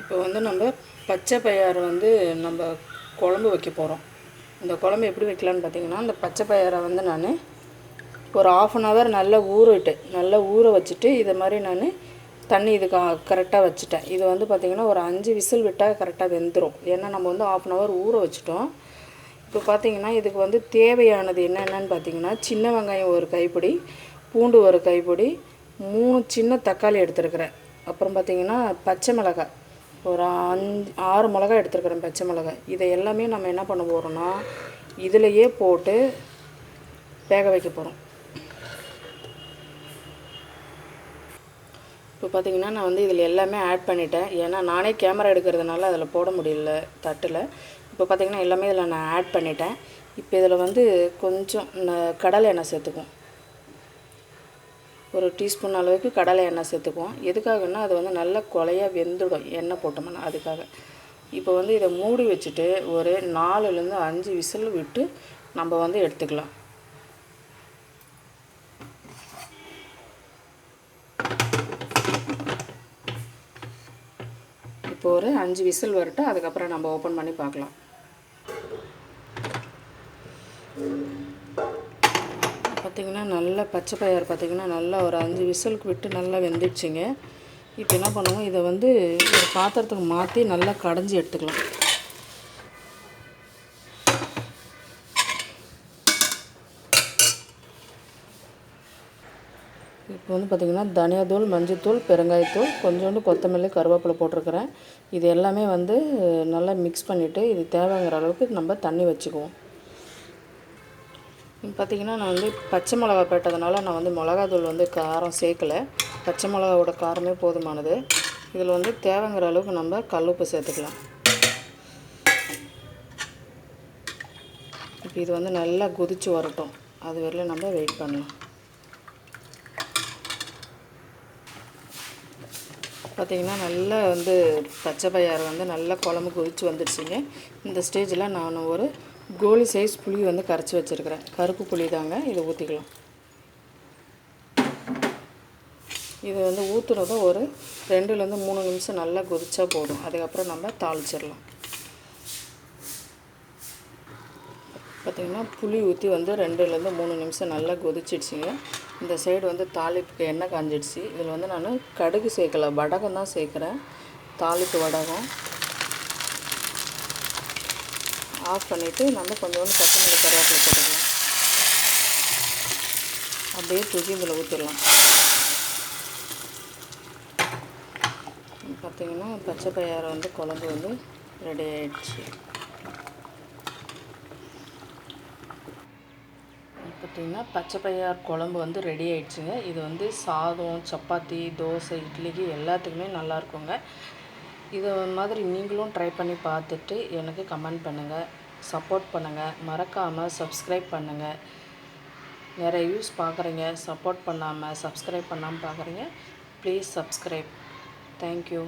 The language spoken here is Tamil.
இப்போ வந்து நம்ம பச்சை பயிறு வந்து நம்ம குழம்பு வைக்க போகிறோம் இந்த குழம்பு எப்படி வைக்கலான்னு பார்த்தீங்கன்னா இந்த பச்சை பயிரை வந்து நான் ஒரு ஆஃப் அன் ஹவர் நல்லா ஊறிட்டு நல்லா ஊற வச்சுட்டு இதை மாதிரி நான் தண்ணி இதுக்கு கரெக்டாக வச்சுட்டேன். இது வந்து பார்த்திங்கன்னா ஒரு அஞ்சு விசில் விட்டால் கரெக்டாக வெந்துடும் ஏன்னா நம்ம வந்து ஆஃப் அன் ஹவர் ஊற வச்சுட்டோம். இப்போ பார்த்தீங்கன்னா இதுக்கு வந்து தேவையானது என்னென்னு பார்த்தீங்கன்னா சின்ன வெங்காயம் ஒரு கைப்பிடி பூண்டு ஒரு கைப்பிடி மூணு சின்ன தக்காளி எடுத்துருக்குறேன். அப்புறம் பார்த்தீங்கன்னா பச்சை மிளகாய். ஒரு அஞ்சு ஆறு மிளகாய் எடுத்துருக்கிறேன் பச்சை மிளகாய். இதை எல்லாமே நம்ம என்ன பண்ண போகிறோம்னா இதிலையே போட்டு வேக வைக்க போகிறோம் இப்போ பார்த்தீங்கன்னா நான் வந்து இதில் எல்லாமே ஆட் பண்ணிட்டேன். ஏன்னா நானே கேமரா எடுக்கிறதுனால அதில் போட முடியல தட்டில். இப்போ பார்த்தீங்கன்னா எல்லாமே இதில் நான் ஆட் பண்ணிட்டேன். இப்போ இதில் வந்து கொஞ்சம் ந- கடலை எண்ணெய் சேர்த்துக்குவோம். ஒரு டீஸ்பூன் அளவுக்கு கடலை எண்ணெய் சேர்த்துக்குவோம். எதுக்காகன்னா அது வந்து நல்லா கொலையாக வெந்துடும் எண்ணெய் போட்டோம்னா அதுக்காக. இப்போ வந்து இதை மூடி வச்சுட்டு ஒரு நாலுலேருந்து அஞ்சு விசில் விட்டு நம்ம வந்து எடுத்துக்கலாம். இப்போ ஒரு அஞ்சு விசில் வரட்டும் அதுக்கப்புறம் நம்ம ஓப்பன் பண்ணி பார்க்கலாம். பார்த்திங்கன்னா நல்லா பச்சை பயிர் பார்த்திங்கன்னா நல்லா ஒரு அஞ்சு விசிலுக்கு விட்டு நல்லா வெந்துடுச்சிங்க. இப்போ என்ன பண்ணுவோம்? இதை வந்து ஒரு பாத்திரத்துக்கு மாற்றி நல்லா கடைஞ்சி எடுத்துக்கலாம். இப்போ வந்து பார்த்திங்கன்னா தனியாத்தூள் மஞ்சத்தூள் பெருங்காயத்தூள் கொஞ்சோண்டு கொத்தமல்லி கருவேப்பிலை போட்டிருக்கிறேன். இது எல்லாமே வந்து நல்லா மிக்ஸ் பண்ணிவிட்டு இது தேவைங்கிற அளவுக்கு நம்ம தண்ணி வச்சுக்குவோம். பார்த்திங்கன்னா நான் வந்து பச்சை மிளகா போட்டதுனால நான் வந்து மிளகாத்தூள் வந்து காரம் சேர்க்கலை. பச்சை மிளகாவோட காரமே போதுமானது. இதில் வந்து தேவைங்கிற அளவுக்கு நம்ம கல்லுப்பு சேர்த்துக்கலாம். இப்போ இது வந்து நல்லா கொதிச்சு வரட்டும். அது வரையிலும் நம்ம வெயிட் பண்ணலாம். பார்த்திங்கன்னா நல்லா வந்து பச்சை பயிறு வந்து நல்லா குழம்பு கொதிச்சு வந்துடுச்சுங்க. இந்த ஸ்டேஜில் நான் ஒரு கோலி சைஸ் புளி வந்து கரைச்சி வச்சுருக்கிறேன். கருப்பு புளி தாங்க. இதை ஊற்றிக்கலாம் இது வந்து ஊற்றுனதும் ஒரு ரெண்டுலேருந்து மூணு நிமிஷம் நல்லா கொதிச்சா போதும். அதுக்கப்புறம் நம்ம தாளிச்சிடலாம். பார்த்திங்கன்னா புளி ஊற்றி வந்து ரெண்டுலேருந்து மூணு நிமிஷம் நல்லா கொதிச்சிடுச்சிங்க. இந்த சைடு வந்து தாளிப்புக்கு எண்ணெய் காஞ்சிடுச்சு. இதில் வந்து நான் கடுகு சேர்க்கல. வடகம் தான் சேர்க்குறேன். தாளிப்பு வடகம். ஆஃப் பண்ணிவிட்டு நம்ம கொஞ்சோண்டு கொத்தமல்லி கருவேப்பிலை போட்டுக்கலாம். அப்படியே தூக்கி இதில் ஊற்றிடலாம் பார்த்திங்கன்னா பச்சை பயிறு வந்து குழம்பு வந்து ரெடி ஆகிடுச்சு பார்த்திங்கன்னா பச்சை பயிர் குழம்பு வந்து ரெடி ஆயிடுச்சுங்க. இது வந்து சாதம் சப்பாத்தி தோசை இட்லிக்கு எல்லாத்துக்குமே நல்லாயிருக்குங்க இது மாதிரி நீங்களும் ட்ரை பண்ணி பார்த்துட்டு எனக்கு கமெண்ட் பண்ணுங்கள் சப்போர்ட் பண்ணுங்கள் மறக்காமல் சப்ஸ்கிரைப் பண்ணுங்கள் நிறைய வியூஸ் பார்க்குறீங்க சப்போர்ட் பண்ணாமல் சப்ஸ்கிரைப் பண்ணாமல் பார்க்குறீங்க ப்ளீஸ் சப்ஸ்கிரைப் தேங்க்யூ